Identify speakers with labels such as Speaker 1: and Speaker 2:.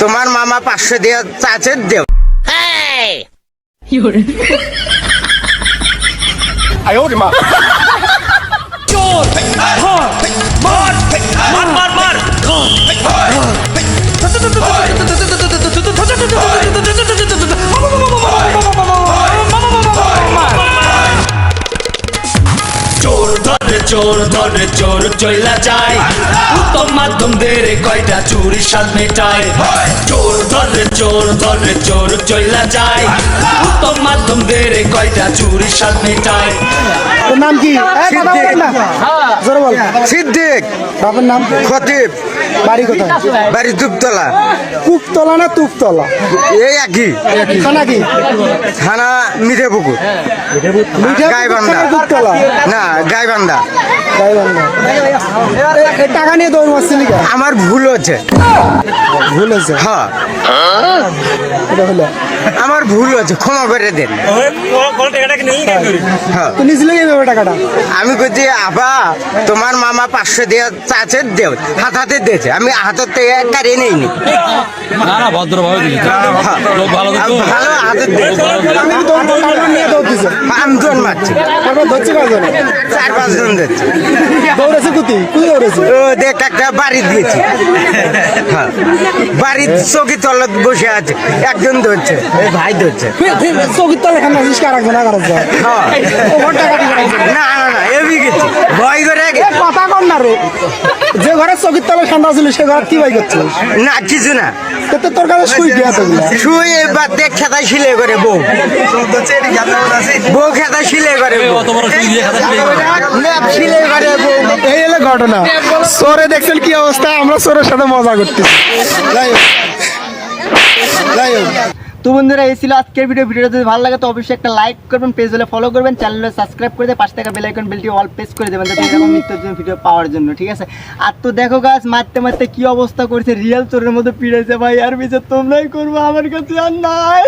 Speaker 1: তোমার মামা পাঁচশো দিয়ে চাচের দেও।
Speaker 2: আয় ধরে চোর ধরে চোর চইলা যায়। উত্তম মাধ্যম দেরে কয়টা চুরি স্বাদ মেটায়। চোর ধরে চোর ধরে চোর চইলা যায়। উত্তম মাধ্যম দেরে কয়টা চুরি স্বাদ মেটায়।
Speaker 3: নাম কি?
Speaker 1: সিদ্দিক।
Speaker 3: বাপের নাম
Speaker 1: খতিব।
Speaker 3: বাড়ি কোথায়?
Speaker 1: বাড়ি দুপতলা
Speaker 3: কুপতলা না তুপতলা?
Speaker 1: এই একই।
Speaker 3: খানা কি?
Speaker 1: থানা মিঠে পুকুর
Speaker 3: মিঠা
Speaker 1: গাইবান্ধা।
Speaker 3: কুপতলা
Speaker 1: না গাইবান্ধা।
Speaker 3: গাইবান্ধা এ- এ টাকা নিয়ে দৌড় মারছিলি কেন
Speaker 1: আমার ভুল হচ্ছে।
Speaker 3: ভুল হয়েছে?
Speaker 1: হ্যাঁ।
Speaker 3: এটা হলো।
Speaker 1: আমার ভুল হচ্ছে ক্ষমা করে দেন। হ্যাঁ।
Speaker 3: টাকাটা?
Speaker 2: আমি কইছি আবা তোমার মামা পাঁচশো দিয়ে চাচের দেও হাত হাতে দিয়েছে। আমি হাতের থেকে কারিয়ে নেইনি।
Speaker 4: না না ভদ্রভাবে ভালো
Speaker 2: হাতের
Speaker 3: আমি
Speaker 2: জন মারছি। চার পাঁচ জন দিচ্ছে
Speaker 3: দৌড়েছে কুতি? কুতি দৌড়েছে?
Speaker 2: ও দেখ একটা বাড়ি দিয়েছি। হ্যাঁ। বাড়ির চৌকি তলত বসে আছে। একজন ধরছে। এই ভাই ধরছে।
Speaker 3: চৌকির তলে খান আসিস কার
Speaker 2: হ্যাঁ।
Speaker 3: দিয়ে।
Speaker 2: না না না এবি গেছি ভয় করে
Speaker 3: কথা কর না রে। যে ঘরে চৌকির তলে ঠান্ডা ছিল সে ঘর কি ভাই করছিস
Speaker 2: না কিছু না।
Speaker 3: তো তোর কাছে শুই গিয়া তো
Speaker 2: শুয়ে বা দেখ খেতা শিলে করে বউ। বউ খেতা শিলে করে
Speaker 4: দিয়ে শিলে করে।
Speaker 2: বউ।
Speaker 3: এই হলো ঘটনা। সোরে দেখছেন কি অবস্থা? আমরা সোরের সাথে মজা করতেছি। যাই হোক। যাই হোক।
Speaker 5: তো বন্ধুরা, এই ছিল আজকের ভিডিও ভিডিওটা যদি ভালো লাগে, তো অবশ্যই একটা লাইক করবেন পেজ হলে ফলো করবেন চ্যানেলে সাবস্ক্রাইব করে দিয়ে পাশে থাকা বেলাইকন বেলটি অল প্রেস করে দেবেন, যাতে এরকম নিত্য ভিডিও পাওয়ার জন্য, ঠিক আছে? আর তো দেখো গাছ মারতে মারতে কি অবস্থা করেছে রিয়েল চোরের মধ্যে পিড়েছে ভাই, আর বিচার তোমরাই করব, আমার কাছে আর নাই।